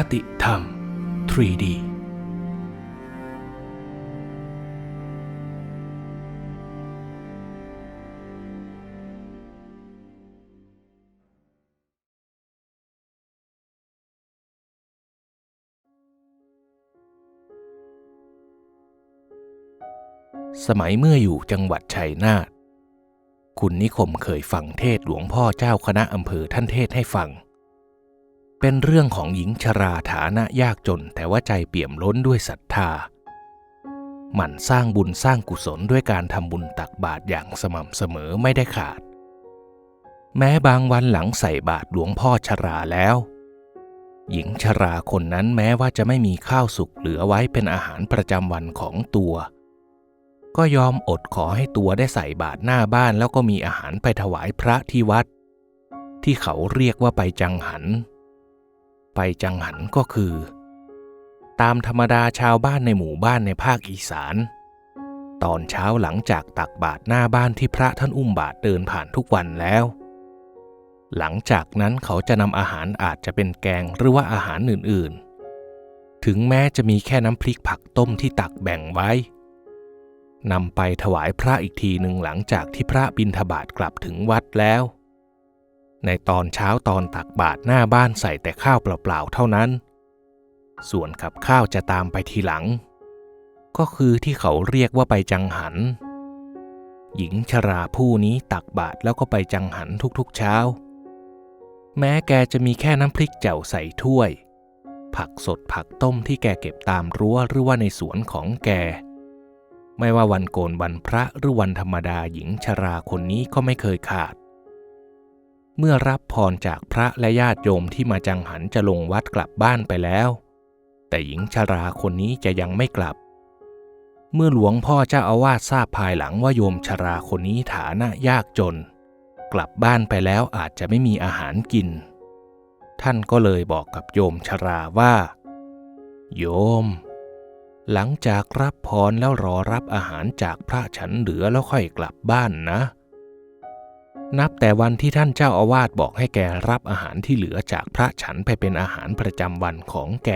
คติธรรม 3D สมัยเมื่ออยู่จังหวัดชัยนาท คุณนิคมเคยฟังเทศหลวงพ่อเจ้าคณะอำเภอท่านเทศให้ฟัง เป็นเรื่องของหญิงชราฐานะยากจนแต่ว่าใจเปี่ยมล้นด้วยศรัทธา หมั่นสร้างบุญสร้างกุศลด้วยการทำบุญตักบาตรอย่างสม่ำเสมอไม่ได้ขาด แม้บางวันหลังใส่บาตรหลวงพ่อชราแล้ว หญิงชราคนนั้นแม้ว่าจะไม่มีข้าวสุกเหลือไว้เป็นอาหารประจำวันของตัว ก็ยอมอดขอให้ตัวได้ใส่บาตรหน้าบ้านแล้วก็มีอาหารไปถวายพระที่วัด ที่เขาเรียกว่าไปจังหัน ไปจังหันก็คือ ตามธรรมดาชาวบ้านในหมู่บ้านในภาคอีสาน ตอนเช้าหลังจากตักบาตรหน้าบ้านที่พระท่านอุ้มบาตรเดินผ่านทุกวันแล้ว หลังจากนั้นเขาจะนำอาหารอาจจะเป็นแกงหรือว่าอาหารอื่นๆ ถึงแม้จะมีแค่น้ำพริกผักต้มที่ตักแบ่งไว้นำไปถวายพระอีกทีหนึ่งหลังจากที่พระบิณฑบาตกลับถึงวัดแล้ว ในตอนเช้าตอนตักบาตรหน้าบ้านใส่แต่ข้าวเปล่าๆเท่านั้น ส่วนกับข้าวจะตามไปทีหลัง ก็คือที่เขาเรียกว่าไปจังหัน หญิงชราผู้นี้ตักบาตรแล้วก็ไปจังหันทุกๆเช้า แม้แกจะมีแค่น้ำพริกแจ่วใส่ถ้วย ผักสดผักต้มที่แกเก็บตามรั้วหรือว่าในสวนของแกไม่ว่าวันโกนวันพระหรือวันธรรมดาหญิงชราคนนี้ก็ไม่เคยขาด เมื่อรับพรจากพระและญาติโยมที่มาจังหันจะลงวัดกลับบ้านไปแล้ว แต่หญิงชราคนนี้จะยังไม่กลับ เมื่อหลวงพ่อเจ้าอาวาสทราบภายหลังว่าโยมชราคนนี้ฐานะยากจน กลับบ้านไปแล้วอาจจะไม่มีอาหารกิน ท่านก็เลยบอกกับโยมชราว่า โยม หลังจากรับพรแล้วรอรับอาหารจากพระฉันเหลือแล้วค่อยกลับบ้านนะ นับแต่วันที่ท่านเจ้าอาวาสบอกให้แกรับอาหารที่เหลือจากพระฉันไปเป็นอาหารประจำวันของแก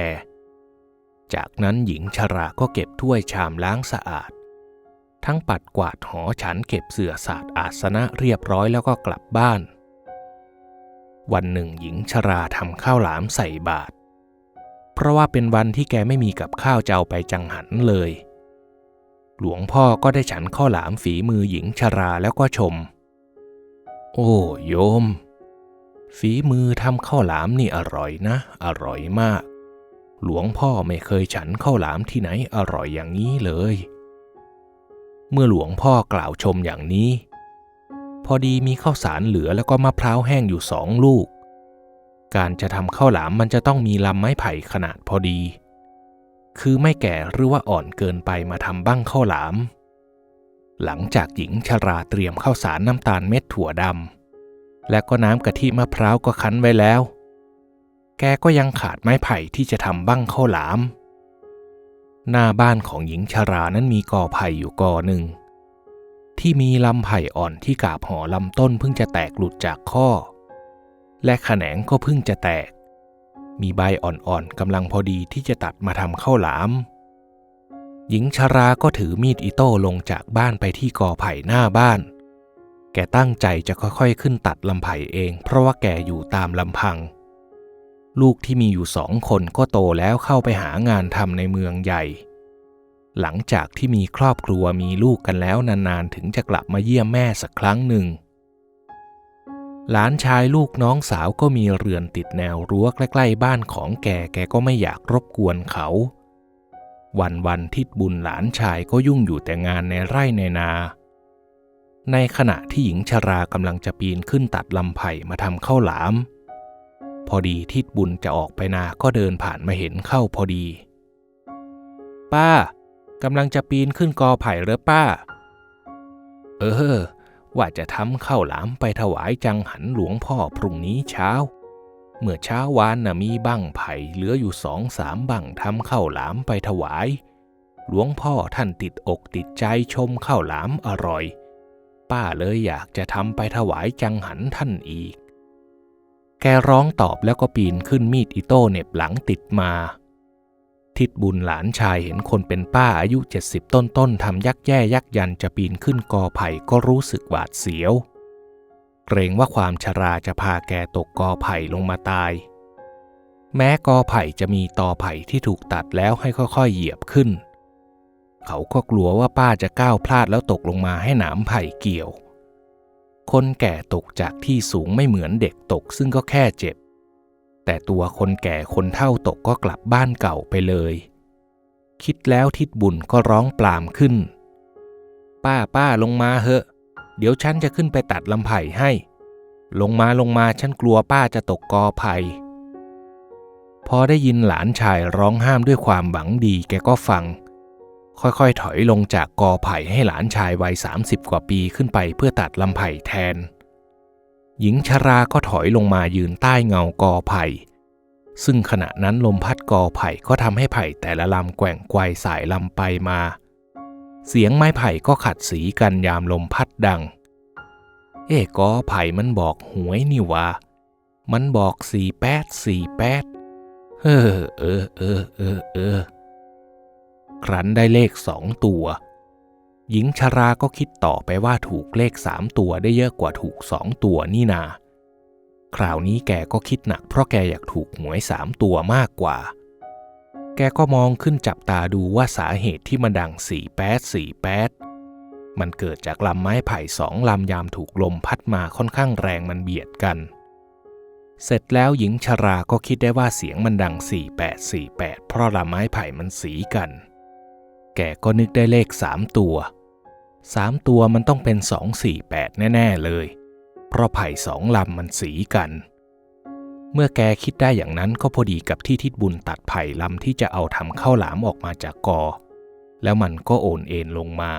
จากนั้นหญิงชราก็เก็บถ้วยชามล้างสะอาด ทั้งปัดกวาดหอฉันเก็บเสื่อสาดอาสนะเรียบร้อยแล้วก็กลับบ้าน วันหนึ่งหญิงชราทำข้าวหลามใส่บาตรเพราะว่าเป็นวันที่แกไม่มีกับข้าวจะเอาไปจังหันเลย หลวงพ่อก็ได้ฉันข้าวหลามฝีมือหญิงชราแล้วก็ชม โอ้โยม ฝีมือทำข้าวหลามนี่อร่อยนะ อร่อยมาก หลวงพ่อไม่เคยฉันข้าวหลามที่ไหนอร่อยอย่างนี้เลย เมื่อหลวงพ่อกล่าวชมอย่างนี้ พอดีมีข้าวสารเหลือแล้วก็มะพร้าวแห้งอยู่สองลูก การจะทำข้าวหลามมันจะต้องมีลำไม้ไผ่ขนาดพอดี คือไม่แก่หรือว่าอ่อนเกินไปมาทำบ้างข้าวหลาม หลังจากหญิงชราเตรียมข้าวสารน้ำตาลเม็ดถั่วดำและก็น้ำกะทิมะพร้าวก็คั้นไว้แล้ว แกก็ยังขาดไม้ไผ่ที่จะทำบั้งข้าวหลาม หน้าบ้านของหญิงชรานั้นมีกอไผ่อยู่กอหนึ่ง ที่มีลำไผ่อ่อนที่กาบห่อลำต้นเพิ่งจะแตกหลุดจากข้อ และแขนงก็เพิ่งจะแตก มีใบอ่อนๆกำลังพอดีที่จะตัดมาทำข้าวหลาม หญิงชราก็ถือมีดอิโต้ลงจากบ้านไปที่กอไผ่หน้าบ้าน แกตั้งใจจะค่อยๆขึ้นตัดลำไผ่เอง เพราะว่าแกอยู่ตามลำพัง ลูกที่มีอยู่สองคนก็โตแล้วเข้าไปหางานทำในเมืองใหญ่ หลังจากที่มีครอบครัวมีลูกกันแล้วนานๆ ถึงจะกลับมาเยี่ยมแม่สักครั้งหนึ่ง หลานชายลูกน้องสาวก็มีเรือนติดแนวรั้วใกล้ๆบ้านของแกแกก็ไม่อยากรบกวนเขา วันวันทิดบุญหลานชายก็ยุ่งอยู่แต่งานในไร่ในนา ในขณะที่หญิงชรากำลังจะปีนขึ้นตัดลำไผ่มาทำข้าวหลาม พอดีทิดบุญจะออกไปนาก็เดินผ่านมาเห็นเข้าพอดี ป้ากำลังจะปีนขึ้นกอไผ่หรือป้า เออ ว่าจะทำข้าวหลามไปถวายจังหันหลวงพ่อพรุ่งนี้เช้า เมื่อเช้าวานน่ะมีบั้งไผ่เหลืออยู่สองสามบั้งทำข้าวหลามไปถวาย หลวงพ่อท่านติดอกติดใจชมข้าวหลามอร่อย ป้าเลยอยากจะทำไปถวายจังหันท่านอีก แกร้องตอบแล้วก็ปีนขึ้นมีดอิโต้เน็บหลังติดมา ทิดบุญหลานชายเห็นคนเป็นป้าอายุเจ็ดสิบต้นๆทำยักแย่ยักยันจะปีนขึ้นกอไผ่ก็รู้สึกหวาดเสียว เกรงว่าความชราจะพาแกตกกอไผ่ลงมาตาย แม้กอไผ่จะมีตอไผ่ที่ถูกตัดแล้วให้ค่อยๆเหยียบขึ้น เขาก็กลัวว่าป้าจะก้าวพลาดแล้วตกลงมาให้หนามไผ่เกี่ยว คนแก่ตกจากที่สูงไม่เหมือนเด็กตกซึ่งก็แค่เจ็บ แต่ตัวคนแก่คนเท่าตกก็กลับบ้านเก่าไปเลย คิดแล้วทิดบุญก็ร้องปลามขึ้น ป้าป้าลงมาเหอะ เดี๋ยวฉันจะขึ้นไปตัดลำไผ่ให้ ลงมาลงมาฉันกลัวป้าจะตกกอไผ่พอได้ยินหลานชายร้องห้ามด้วยความหวังดีแกก็ฟัง ค่อยๆถอยลงจากกอไผ่ให้หลานชายวัย 30 กว่าปีขึ้นไปเพื่อตัดลำไผ่แทน หญิงชราก็ถอยลงมายืนใต้เงากอไผ่ ซึ่งขณะนั้นลมพัดกอไผ่ก็ทำให้ไผ่แต่ละลำแกว่งไกวสายลำไปมา เสียงไม้ไผ่ก็ขัดสีกันยามลมพัดดัง เอ๊กอไผ่มันบอกหวยนี่วะมันบอกสี่แปดสี่แปดเออเออเออเออเออ ครั้นได้เลขสองตัว หญิงชราก็คิดต่อไปว่าถูกเลขสามตัวได้เยอะกว่าถูกสองตัวนี่นา คราวนี้แกก็คิดหนักเพราะแกอยากถูกหวยสามตัวมากกว่า กก็มองขึ้นจับตาดูว่าสาเหตุที่มันดังสี่แปดสี่แปดมันเกิดจากลำไม้ไผ่สองลำยามถูกลมพัดมาค่อนข้างแรงมันเบียดกัน เสร็จแล้วหญิงชราก็คิดได้ว่าเสียงมันดัง 4848 เพราะลำไม้ไผ่มันสีกัน แกก็นึกได้เลขสามตัวสามตัวมันต้องเป็น 248 แน่ ๆ เลย เพราะไผ่สองลำมันสีกัน เมื่อแกคิดได้อย่างนั้นก็พอดีกับที่ทิดบุญตัดไผ่ลำที่จะเอาทำข้าวหลามออกมาจากกอ แล้วมันก็โอนเอ็นลงมา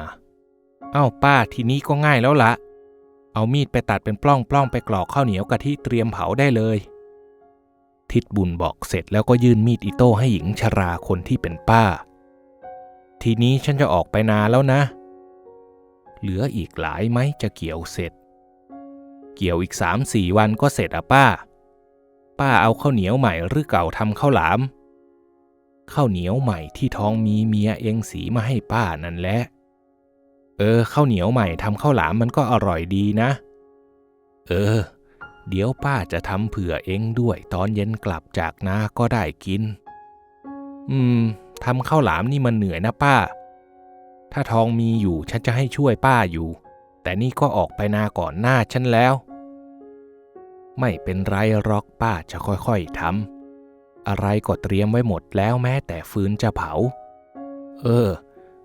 เอ้าป้าทีนี้ก็ง่ายแล้วละเอามีดไปตัดเป็นปล้องปล้องไปกรอกข้าวเหนียวกะทิเตรียมเผาได้เลย ทิดบุญบอกเสร็จแล้วก็ยื่นมีดอิโต้ให้หญิงชราคนที่เป็นป้า ทีนี้ฉันจะออกไปนาแล้วนะ เหลืออีกหลายไหมจะเกี่ยวเสร็จ เกี่ยวอีกสามสี่วันก็เสร็จอะป้า ป้าเอาข้าวเหนียวใหม่หรือเก่าทำข้าวหลามข้าวเหนียวใหม่ที่ท้องมีเมียเองสีมาให้ป้านั่นแหละ เออข้าวเหนียวใหม่ทำข้าวหลามมันก็อร่อยดีนะ เออ เดี๋ยวป้าจะทำเผื่อเองด้วยตอนเย็นกลับจากนาก็ได้กิน อืมทำข้าวหลามนี่มันเหนื่อยนะป้า ถ้าทองมีอยู่ฉันจะให้ช่วยป้าอยู่ แต่นี่ก็ออกไปนาก่อนหน้าฉันแล้ว ไม่เป็นไรหรอกป้าจะค่อยๆทำอะไรก็เตรียมไว้หมดแล้วแม้แต่ฟืนจะเผา เออ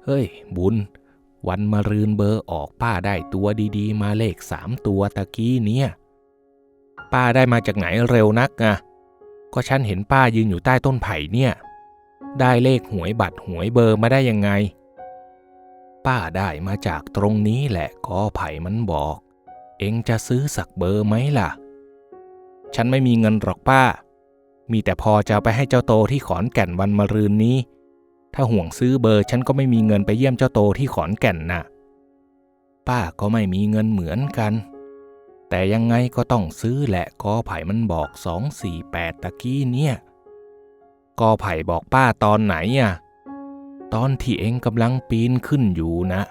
เฮ้ย บุญ วันมารืนเบอร์ออกป้าได้ตัวดีๆ มาเลขสามตัวตะกี้เนี่ย ป้าได้มาจากไหนเร็วนักอะก็ฉันเห็นป้ายืนอยู่ใต้ต้นไผ่เนี่ย ได้เลขหวยบัตรหวยเบอร์มาได้ยังไง ป้าได้มาจากตรงนี้แหละกอไผ่มันบอก เอ็งจะซื้อสักเบอร์ไหมล่ะ ฉันไม่มีเงินหรอกป้า มีแต่พอจะเอาไปให้เจ้าโตที่ขอนแก่นวันมะรืนนี้ ถ้าห่วงซื้อเบอร์ฉันก็ไม่มีเงินไปเยี่ยมเจ้าโตที่ขอนแก่นน่ะ ป้าก็ไม่มีเงินเหมือนกัน แต่ยังไงก็ต้องซื้อแหละกอไผ่มันบอกสองสี่แปดตะกี้เนี่ยกอไผ่บอกป้าตอนไหนอะ ตอนที่เองกำลังปีนขึ้นอยู่นะ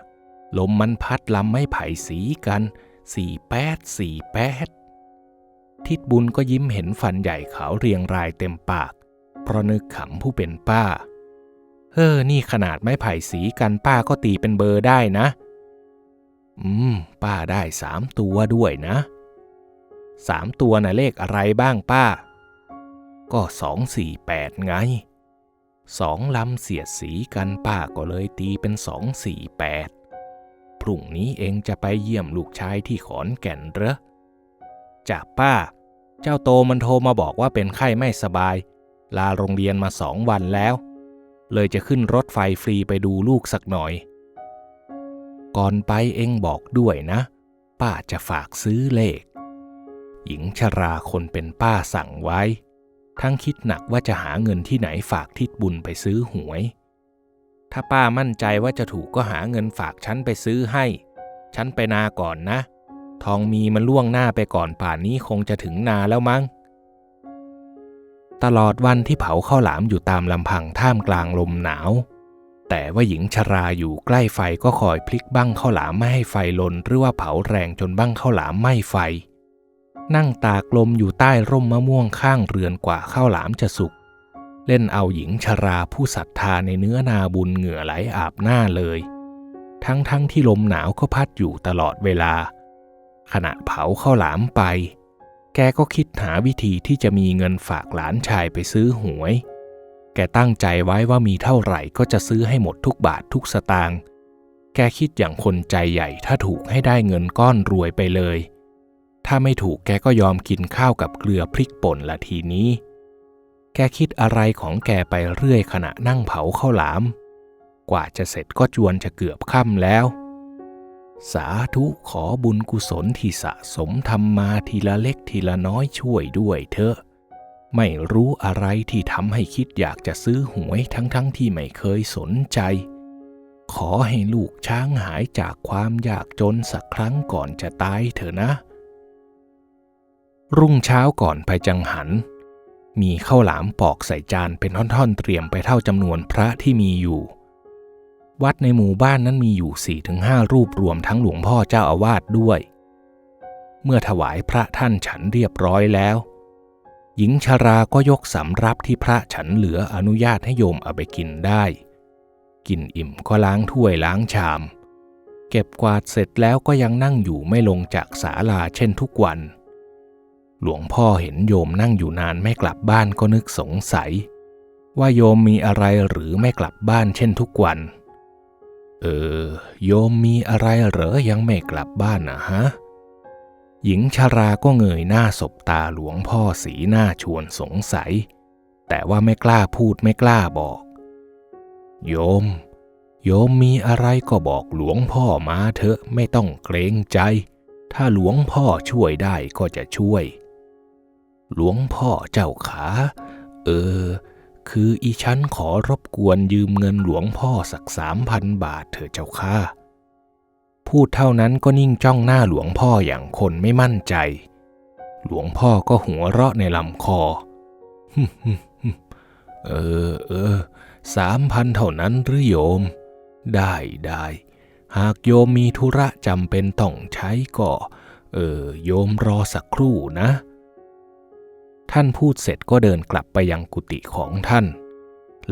ลมมันพัดลำไม้ไผ่สีกันสี่แปดสี่แปด ทิดบุญก็ยิ้มเห็นฟันใหญ่ขาวเรียงรายเต็มปาก เพราะนึกขำผู้เป็นป้า เฮ้อ นี่ขนาดไม้ไผ่สีกันป้าก็ตีเป็นเบอร์ได้นะ อืม ป้าได้สามตัวด้วยนะสามตัวน่ะเลขอะไรบ้างป้า ก็สองสี่แปดไงสองลำเสียดสีกันป้าก็เลยตีเป็นสองสี่แปดพรุ่งนี้เองจะไปเยี่ยมลูกชายที่ขอนแก่นเหรอจากป้า เจ้าโตมันโทรมาบอกว่าเป็นไข้ไม่สบาย ลาโรงเรียนมาสองวันแล้ว เลยจะขึ้นรถไฟฟรีไปดูลูกสักหน่อย ก่อนไปเองบอกด้วยนะ ป้าจะฝากซื้อเลข หญิงชราคนเป็นป้าสั่งไว้ ทั้งคิดหนักว่าจะหาเงินที่ไหนฝากทิดบุญไปซื้อหวย ถ้าป้ามั่นใจว่าจะถูกก็หาเงินฝากฉันไปซื้อให้ ฉันไปนาก่อนนะ ทองมีมันล่วงหน้าไปก่อนป่านนี้คงจะถึงนาแล้วมั้ง ตลอดวันที่เผาข้าวหลามอยู่ตามลำพังท่ามกลางลมหนาว แต่ว่าหญิงชราอยู่ใกล้ไฟก็คอยพลิกบั้งข้าวหลามไม่ให้ไฟลนหรือว่าเผาแรงจนบั้งข้าวหลามไหม้ไฟ นั่งตากลมอยู่ใต้ร่มมะม่วงข้างเรือนกว่าข้าวหลามจะสุก เล่นเอาหญิงชราผู้ศรัทธาในเนื้อนาบุญเหงื่อไหลอาบหน้าเลย ทั้งทั้งที่ลมหนาวก็พัดอยู่ตลอดเวลา ขณะเผาข้าวหลามไป แกก็คิดหาวิธีที่จะมีเงินฝากหลานชายไปซื้อหวย แกตั้งใจไว้ว่ามีเท่าไหร่ก็จะซื้อให้หมดทุกบาททุกสตางค์แกคิดอย่างคนใจใหญ่ถ้าถูกให้ได้เงินก้อนรวยไปเลย ถ้าไม่ถูกแกก็ยอมกินข้าวกับเกลือพริกป่นละทีนี้ แกคิดอะไรของแกไปเรื่อยขณะนั่งเผาข้าวหลาม กว่าจะเสร็จก็จวนจะเกือบค่ำแล้ว สาธุขอบุญกุศลที่สะสมทำมาทีละเล็กทีละน้อยช่วยด้วยเถอะ ไม่รู้อะไรที่ทำให้คิดอยากจะซื้อหวยทั้งๆทที่ไม่เคยสนใจ ขอให้ลูกช้างหายจากความยากจนสักครั้งก่อนจะตายเถอะนะ รุ่งเช้าก่อนไปจังหัน มีข้าวหลามปอกใส่จานเป็นท่อนๆเตรียมไปเท่าจำนวนพระที่มีอยู่ วัดในหมู่บ้านนั้นมีอยู่4ี่ถึงห้ารูปรวมทั้งหลวงพ่อเจ้าอาวาสด้วย เมื่อถวายพระท่านฉันเรียบร้อยแล้ว หญิงชาราก็ยกสำรับที่พระฉันเหลืออนุญาตให้โยมเอาไปกินได้ กินอิ่มก็ล้างถ้วยล้างชาม เก็บกวาดเสร็จแล้วก็ยังนั่งอยู่ไม่ลงจากศาลาเช่นทุกวัน หลวงพ่อเห็นโยมนั่งอยู่นานไม่กลับบ้านก็นึกสงสัย ว่าโยมมีอะไรหรือไม่กลับบ้านเช่นทุกวัน เออ โยมมีอะไรเหรอยังไม่กลับบ้านนะฮะ หญิงชาราก็เงยหน้าสบตาหลวงพ่อสีหน้าชวนสงสัย แต่ว่าไม่กล้าพูดไม่กล้าบอก โยม โยมมีอะไรก็บอกหลวงพ่อมาเถอะไม่ต้องเกรงใจ ถ้าหลวงพ่อช่วยได้ก็จะช่วย หลวงพ่อเจ้าขา เออ คืออีฉันขอรบกวนยืมเงินหลวงพ่อสักสามพันบาทเถอะเจ้าค่ะพูดเท่านั้นก็นิ่งจ้องหน้าหลวงพ่ออย่างคนไม่มั่นใจ หลวงพ่อก็หัวเราะในลำคอ เออเออสามพันเท่านั้นหรือโยม ได้ได้ หากโยมมีธุระจำเป็นต้องใช้ก็ เออโยมรอสักครู่นะ ท่านพูดเสร็จก็เดินกลับไปยังกุฏิของท่าน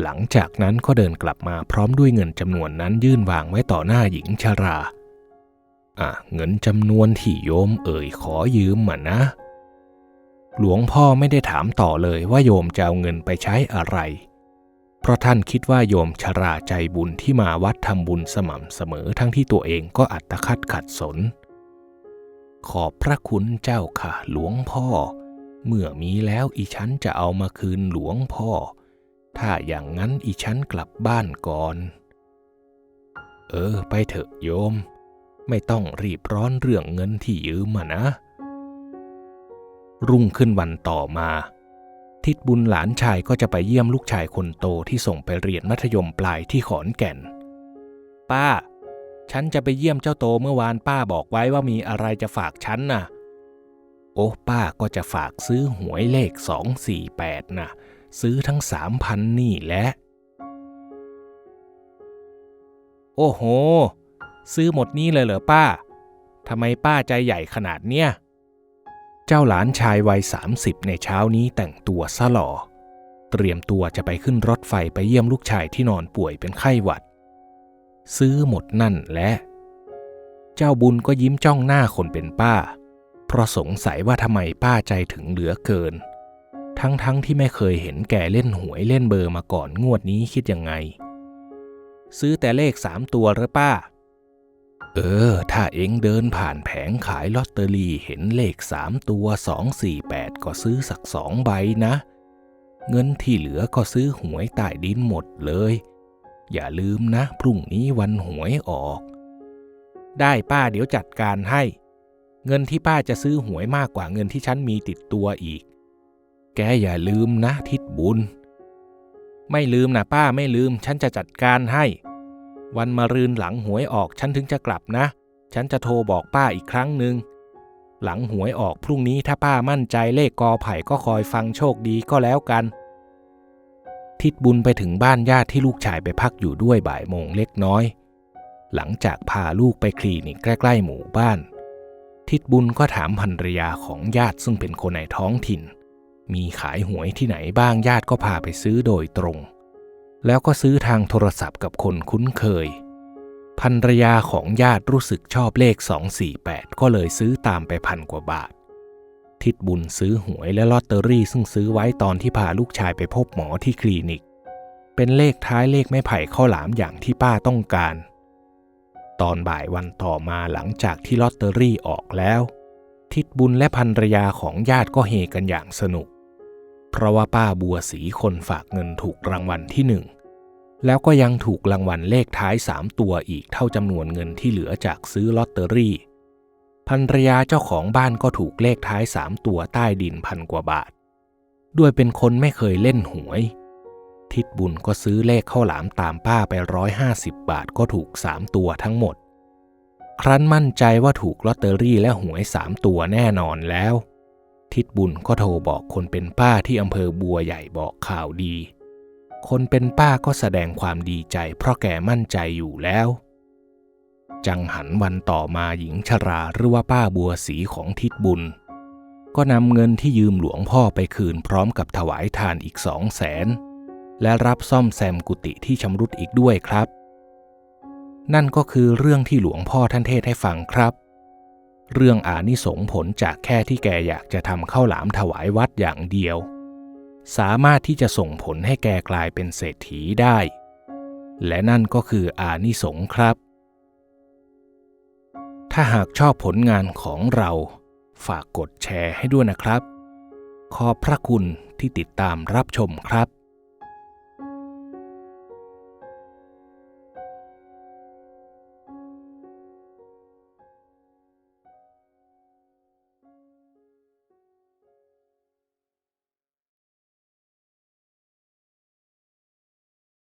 หลังจากนั้นก็เดินกลับมาพร้อมด้วยเงินจำนวนนั้นยื่นวางไว้ต่อหน้าหญิงชารา อะเงินจำนวนที่โยมเอ่ยขอยืมมานะ หลวงพ่อไม่ได้ถามต่อเลยว่าโยมจะเอาเงินไปใช้อะไร เพราะท่านคิดว่าโยมชราใจบุญที่มาวัดทำบุญสม่ำเสมอทั้งที่ตัวเองก็อัตคัดขัดสน ขอบพระคุณเจ้าค่ะหลวงพ่อ เมื่อมีแล้วอีฉันจะเอามาคืนหลวงพ่อ ถ้าอย่างนั้นอีฉันกลับบ้านก่อน เออ ไปเถอะโยม ไม่ต้องรีบร้อนเรื่องเงินที่ยืมมานะ รุ่งขึ้นวันต่อมา ทิดบุญหลานชายก็จะไปเยี่ยมลูกชายคนโตที่ส่งไปเรียนมัธยมปลายที่ขอนแก่น ป้า ฉันจะไปเยี่ยมเจ้าโตเมื่อวานป้าบอกไว้ว่ามีอะไรจะฝากฉันน่ะ โอ้ป้าก็จะฝากซื้อหวยเลขสองสี่แปดนะ ซื้อทั้งสามพันนี่แหละ โอ้โห ซื้อหมดนี้เลยเหรอป้า ทำไมป้าใจใหญ่ขนาดเนี้ย เจ้าหลานชายวัยสามสิบในเช้านี้แต่งตัวซะหล่อ เตรียมตัวจะไปขึ้นรถไฟไปเยี่ยมลูกชายที่นอนป่วยเป็นไข้หวัด ซื้อหมดนั่นและ เจ้าบุญก็ยิ้มจ้องหน้าคนเป็นป้า เพราะสงสัยว่าทำไมป้าใจถึงเหลือเกิน ทั้งๆทที่ไม่เคยเห็นแกเล่นหวยเล่นเบอร์มาก่อนงวดนี้คิดยังไง ซื้อแต่เลขสามตัวหรือป้า เออ ถ้าเอ็งเดินผ่านแผงขายลอตเตอรี่เห็นเลขสามตัวสองสี่แปดก็ซื้อสักสองใบนะ เงินที่เหลือก็ซื้อหวยใต้ดินหมดเลย อย่าลืมนะ พรุ่งนี้วันหวยออก ได้ป้าเดี๋ยวจัดการให้ เงินที่ป้าจะซื้อหวยมากกว่าเงินที่ฉันมีติดตัวอีก แกอย่าลืมนะทิดบุญ ไม่ลืมนะป้าไม่ลืม ฉันจะจัดการให้ วันมะรืนหลังหวยออกฉันถึงจะกลับนะ ฉันจะโทรบอกป้าอีกครั้งหนึ่ง หลังหวยออกพรุ่งนี้ถ้าป้ามั่นใจเลขกอไผ่ก็คอยฟังโชคดีก็แล้วกัน ทิดบุญไปถึงบ้านญาติที่ลูกชายไปพักอยู่ด้วยบ่ายโมงเล็กน้อย หลังจากพาลูกไปคลินิกใกล้ ๆ หมู่บ้าน ทิดบุญก็ถามภรรยาของญาติซึ่งเป็นคนในท้องถิ่น มีขายหวยที่ไหนบ้างญาติก็พาไปซื้อโดยตรง แล้วก็ซื้อทางโทรศัพท์กับคนคุ้นเคยภรรยาของญาติรู้สึกชอบเลข 248 ก็เลยซื้อตามไปพันกว่าบาท ทิดบุญซื้อหวยและลอตเตอรี่ซึ่งซื้อไว้ตอนที่พาลูกชายไปพบหมอที่คลินิก เป็นเลขท้ายเลขไม้ไผ่ข้าหลามอย่างที่ป้าต้องการ ตอนบ่ายวันต่อมาหลังจากที่ลอตเตอรี่ออกแล้ว ทิดบุญและภรรยาของญาติก็เฮกันอย่างสนุก เพราะว่าป้าบัวสีคนฝากเงินถูกรางวัลที่หนึ่งแล้วก็ยังถูกรางวัลเลขท้ายสามตัวอีกเท่าจำนวนเงินที่เหลือจากซื้อลอตเตอรี่ภรรยาเจ้าของบ้านก็ถูกเลขท้ายสามตัวใต้ดินพันกว่าบาท ด้วยเป็นคนไม่เคยเล่นหวย ทิดบุญก็ซื้อเลขข้าวหลามตามป้าไปร้อยห้าสิบบาทก็ถูกสามตัวทั้งหมด ครั้นมั่นใจว่าถูกลอตเตอรี่และหวยสามตัวแน่นอนแล้ว ทิดบุญก็โทรบอกคนเป็นป้าที่อำเภอบัวใหญ่บอกข่าวดี คนเป็นป้าก็แสดงความดีใจเพราะแกมั่นใจอยู่แล้ว จังหันวันต่อมาหญิงชราหรือว่าป้าบัวสีของทิดบุญก็นำเงินที่ยืมหลวงพ่อไปคืนพร้อมกับถวายทานอีกสองแสน และรับซ่อมแซมกุฏิที่ชำรุดอีกด้วยครับ นั่นก็คือเรื่องที่หลวงพ่อท่านเทศให้ฟังครับ เรื่องอานิสงผลจากแค่ที่แกอยากจะทำข้าวหลามถวายวัดอย่างเดียว สามารถที่จะส่งผลให้แกกลายเป็นเศรษฐีได้ และนั่นก็คืออานิสงครับ ถ้าหากชอบผลงานของเรา ฝากกดแชร์ให้ด้วยนะครับ ขอบพระคุณที่ติดตามรับชมครับ